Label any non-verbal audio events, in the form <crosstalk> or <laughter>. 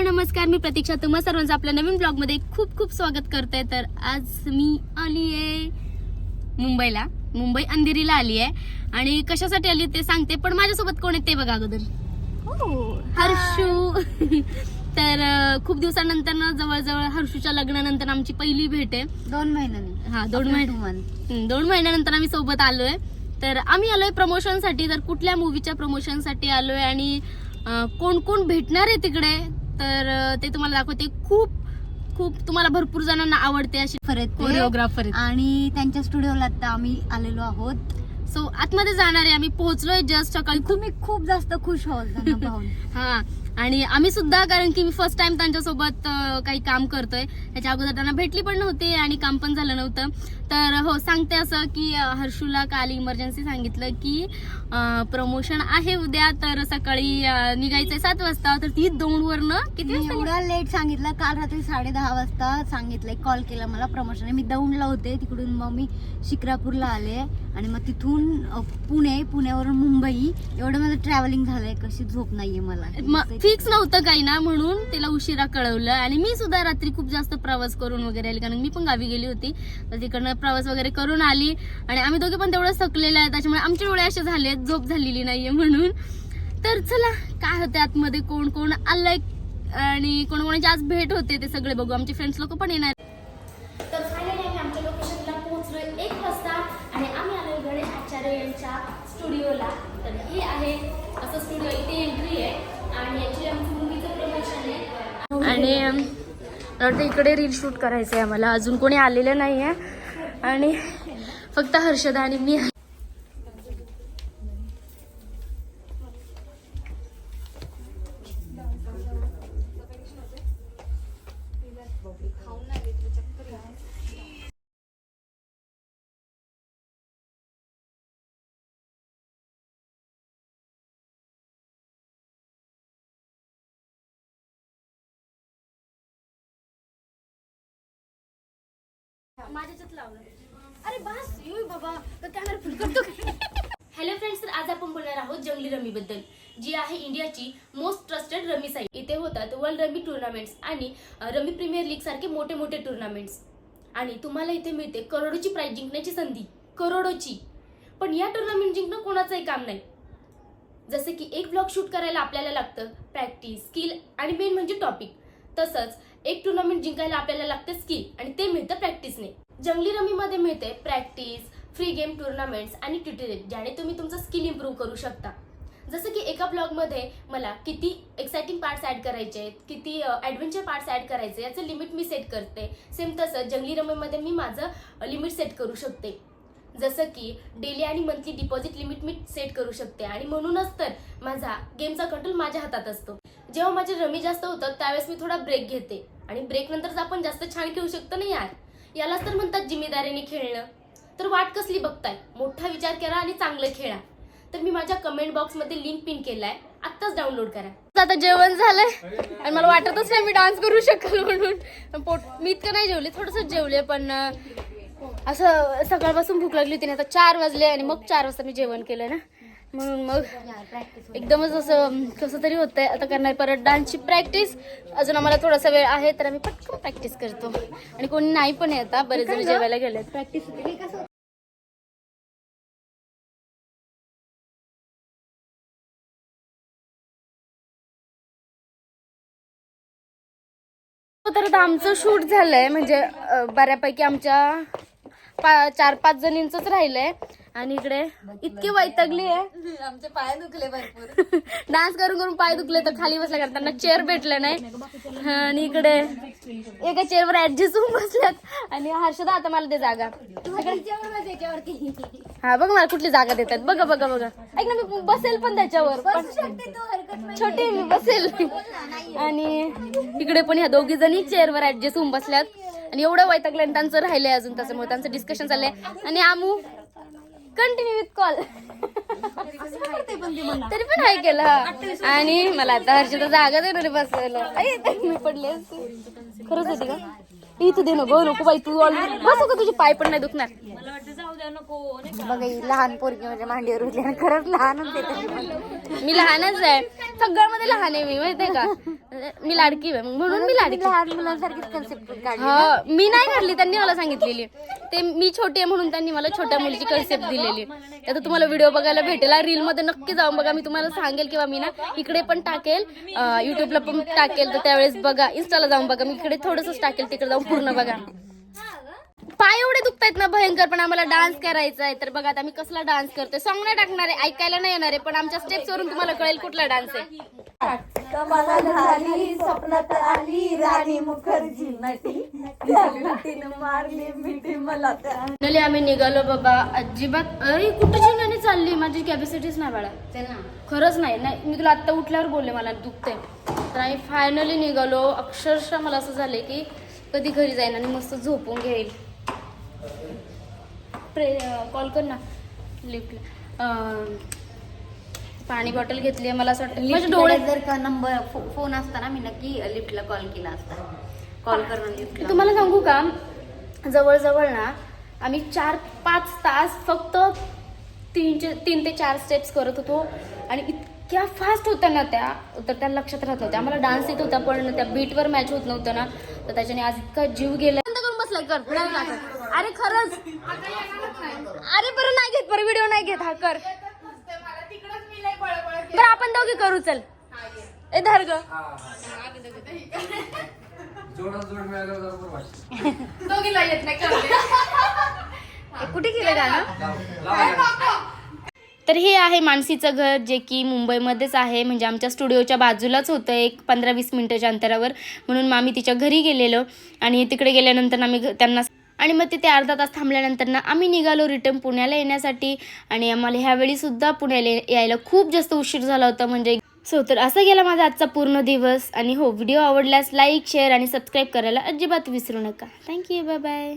Hello नमस्कार. मी प्रतीक्षा तुम्हा सर्वांचं आपल्या नवीन ब्लॉगमध्ये खूप खूप स्वागत करते तर आज मी आली आहे मुंबईला. मुंबई अंधेरीला आली आहे आणि कशासाठी आली ते सांगते पण माझ्यासोबत कोण आहे ते बघा अगोदर. हर्षू. <laughs> तर खूप दिवसानंतर ना जवळजवळ हर्षूच्या लग्नानंतर आमची पहिली भेट आहे. दोन महिन्यांनी. हा दोन महिने हम्म, दोन महिन्यानंतर आम्ही सोबत आलोय. तर आम्ही आलोय प्रमोशनसाठी तर कुठल्या मूवीच्या प्रमोशनसाठी आलोय आणि कोण कोण भेटणार आहे तिकडे? तर ते तुम्हाला दाखवते. खूप खूप तुम्हाला भरपूर जणांना आवडते अशी फरत कोरिओग्राफर आणि त्यांच्या स्टुडिओला आता आम्ही आलेलो आहोत. सो आतमध्ये जाणार आहे आम्ही पोहोचलोय जस्ट सकाळी तुम्ही खूप जास्त खुश <laughs> पाहून. हा. आणि आम्ही सुद्धा कारण की मी फर्स्ट टाइम त्यांच्यासोबत काही काम करतोय. त्याच्या अगोदर त्यांना भेटली पण नव्हती आणि काम पण झालं नव्हतं. तर हो सांगते असं की हर्षूला काल इमर्जन्सी सांगितलं की प्रमोशन आहे उद्या. तर सकाळी निघायचंय सात वाजता. तर ती दोन वरनं किती एवढा लेट सांगितलं. काल रात्री साडे दहा वाजता सांगितलंय. कॉल केला मला प्रमोशन मी दौंडला होते. तिकडून मग मी शिक्रापूरला आले. आणि मग तिथून पुणे पुण्यावरून मुंबई. एवढं माझं ट्रॅव्हलिंग झालंय. कशी झोप नाहीये मला. फिक्स नव्हतं काही ना म्हणून तिला उशिरा कळवलं. आणि मी सुद्धा रात्री खूप जास्त प्रवास करून वगैरे आली कारण मी पण गावी गेली होती. तर तिकडनं प्रवास वगैरे करून आली. आणि आम्ही दोघे पण तेवढं थकलेलं आहे त्याच्यामुळे आमचे डोळे असे झाले झोप झालेली नाहीये म्हणून. तर चला काय होतं आतमध्ये कोण कोण आलंय? आणि कोण कोणाची आज भेट होते ते सगळे बघू. आमचे फ्रेंड्स लोक पण येणार. तर फायनली आम्ही आमच्या लोकेशनला पोहोचलोय एक वाजता. आणि आम्ही आलोय गणेश आचार्य यांच्या स्टुडिओला तर हे आहे असं स्टुडिओ इथे एंट्री आहे. आणि आणि वाटतं इकडे रील शूट करायचं आहे आम्हाला. अजून कोणी आलेलं नाही आहे आणि फक्त हर्षदा आणि मी माझ्याच्यात लावलं. अरे बस येऊ बाबा. कॅमेरा फुल करतो. हॅलो फ्रेंड्स तर आज आपण बोलणार आहोत जंगली रमी बद्दल जी आहे इंडियाची मोस्ट ट्रस्टेड रमी साईट इथे होतात वर्ल्ड रमी टुर्नामेंट्स आणि रमी प्रीमियर लीग सारखे मोठे मोठे टुर्नामेंट्स आणि तुम्हाला इथे मिळते करोडोची प्राईज जिंकण्याची संधी. करोडोची. पण या टुर्नामेंट जिंकणं कोणाचंही काम नाही. जसं की एक ब्लॉग शूट करायला आपल्याला लागतं प्रॅक्टिस स्किल आणि मेन म्हणजे टॉपिक तसंच एक टुर्नामेंट जिंकायला आपल्याला लागते स्किल आणि ते मिळतं प्रॅक्टिसने जंगली रमीमध्ये मिळते प्रॅक्टिस फ्री गेम टुर्नामेंट्स आणि ट्युटोरियल ज्याने तुम्ही तुमचं स्किल इम्प्रूव्ह करू शकता. जसं की एका ब्लॉगमध्ये मला किती एक्साइटिंग पार्ट्स ऍड करायचे आहेत किती ॲडव्हेंचर पार्ट्स ऍड करायचे याचं लिमिट मी सेट करते. सेम तसं जंगली रमीमध्ये मी माझं लिमिट सेट करू शकते. जसं की डेली आणि मंथली डिपॉझिट लिमिट मी सेट करू शकते. आणि म्हणूनच तर माझा गेमचा कंट्रोल माझ्या हातात असतो. जेव्हा माझे रमी जास्त होतात त्यावेळेस मी थोडा ब्रेक घेते. आणि ब्रेक नंतरच आपण जास्त छान खेळू शकतो ना यार? यालाच तर म्हणतात जिम्मेदारीने खेळणं. तर वाट कसली बघताय? मोठा विचार करा आणि चांगलं खेळा. तर मी माझ्या कमेंट बॉक्समध्ये लिंक पिन केलाय. आत्ताच डाउनलोड करा. आता जेवण झालंय. आणि मला वाटतच नाही मी डान्स करू शकेल म्हणून. पोट मी इतकं नाही जेवले थोडस जेवले पण असं सकाळपासून भूक लागली होती ना आता चार वाजले आणि मग चार वाजता मी जेवण केलं ना. म्हणून मग एकदमच असं कसं तरी होतंय. आता करणार परत डान्सची प्रॅक्टिस. अजून आम्हाला थोडासा वेळ आहे तर आम्ही पटकन प्रॅक्टिस करतो. आणि कोणी नाही पण आहे आता बरेच जण जेवायला गेलेत. प्रॅक्टिस होती? आता आमचं शूट झालंय. म्हणजे बऱ्यापैकी आमच्या पा चार पाच जणींच राहिलंय. आणि इकडे इतकी वैतगली आहे. आमचे पाय दुखले भरपूर. <laughs> डान्स करून करून पाय दुखले तर खाली बसल्या कारण त्यांना चेअर भेटलं नाही. आणि इकडे एका चेअरवर ऍडजस्ट होऊन बसल्यात. आणि हर्षदा आता मला दे जागा. हा बघ मला कुठली जागा देतात. बघा बघा बघा. ऐक ना मी बसेल पण त्याच्यावर. छोटी मी बसेल. आणि इकडे पण ह्या दोघी जणी चेअरवर ऍडजस्ट होऊन बसल्यात. आणि एवढं वैतागलं आणि त्यांचं राहिलंय अजून त्याच्यामुळे. त्यांचं डिस्कशन चाललंय. आणि आमू कंटिन्यू विथ कॉल तरी पण हाय केलं. आणि मला आता हर्षदा जागा देणार बसायला. मी पडले खरंच होती का? इथं दे नको नको बाई तू ऑलरेडी बसू का तुझे पाय पण नाही दुखणार? बघा ही लहान पोरगी माझ्या मांडीवर उठली आणि खरंच लहानच आहे मी लहानच आहे. सगळ्यामध्ये लहान आहे मी माहितीये का? मी लाडकी आहे म्हणून मी लाडकी लहान मुलांसारखीच कन्सेप्ट काढली हा मी नाही काढली त्यांनी मला सांगितलेली. ते मी छोटी आहे म्हणून त्यांनी मला छोट्या मुलीची कन्सेप्ट दिलेली. आता तुम्हाला व्हिडिओ बघायला भेटेल. रील मध्ये नक्की जाऊन बघा. मी तुम्हाला सांगेल किंवा मी ना इकडे पण टाकेल. युट्यूबला पण टाकेल. तर त्यावेळेस बघा. इन्स्टाला जाऊन बघा. मी इकडे थोडंसंच टाकेल तिकडे जाऊन पूर्ण बघा. दुखतायत ना भयंकर पण आम्हाला डान्स करायचा आहे. तर बघा आता आम्ही कसला डान्स करतोय. सॉंग नाही टाकणार आहे ऐकायला नाही येणार आहे पण आमच्या स्टेप्स वरून तुम्हाला कळेल कुठला डान्स आहे. कमाला झाली स्वप्नात आली राणी मुखर्जी. नटी त्या नटीनं मारली मिठी मला त्या फायनली आम्ही निघालो बाबा. अजिबात अरे कुठं चिंगाने चालली? माझी कॅपॅसिटीच नाही बाळा. खरंच नाही. नाही मी तुला आत्ता उठल्यावर बोलले मला दुखते तर आम्ही फायनली निघालो. अक्षरशः मला असं झालंय की कधी घरी जाईन आणि मस्त झोपून घेईल प्रे कॉल कर ना. लिफ्टला पाणी बॉटल घेतली आहे मला असं वाटतं. डोळे जर का नंबर फोन असता ना मी नक्की लिफ्टला कॉल केला असता. कॉल करणं लिफ्टला तुम्हाला सांगू का? जवळजवळ ना आम्ही चार पाच तास फक्त तीनचे तीन ते चार स्टेप्स करत होतो. आणि इतक्या फास्ट होत्या ना त्या. तर त्या लक्षात राहत होत्या आम्हाला डान्स येत होता पण त्या बीटवर मॅच होत नव्हतं ना. तर त्याच्याने आज इतका जीव गेला. कर नाही ना कर. अरे खरंच. अरे बरं नाही घेत बरं व्हिडिओ नाही घेत. हा कर. बरं आपण दोघे करू चल. ए धर ग. दोघीला येत नाही कुठे गेलं गाणं. तर हे आहे मानसीचं घर जे की मुंबईमध्येच आहे. म्हणजे आमच्या स्टुडिओच्या बाजूलाच होतं एक पंधरा वीस मिनटाच्या अंतरावर. म्हणून मग आम्ही तिच्या घरी गेलेलो. आणि तिकडे गेल्यानंतर आम्ही त्यांना आणि मग तिथे अर्धा तास थांबल्यानंतर ना आम्ही निघालो रिटर्न पुण्याला येण्यासाठी. आणि आम्हाला ह्यावेळीसुद्धा पुण्याला यायला खूप जास्त उशीर झाला होता. म्हणजे सो तर असा गेला माझा आजचा पूर्ण दिवस. आणि हो व्हिडिओ आवडल्यास लाईक शेअर आणि सबस्क्राईब करायला अजिबात विसरू नका. Thank you bye bye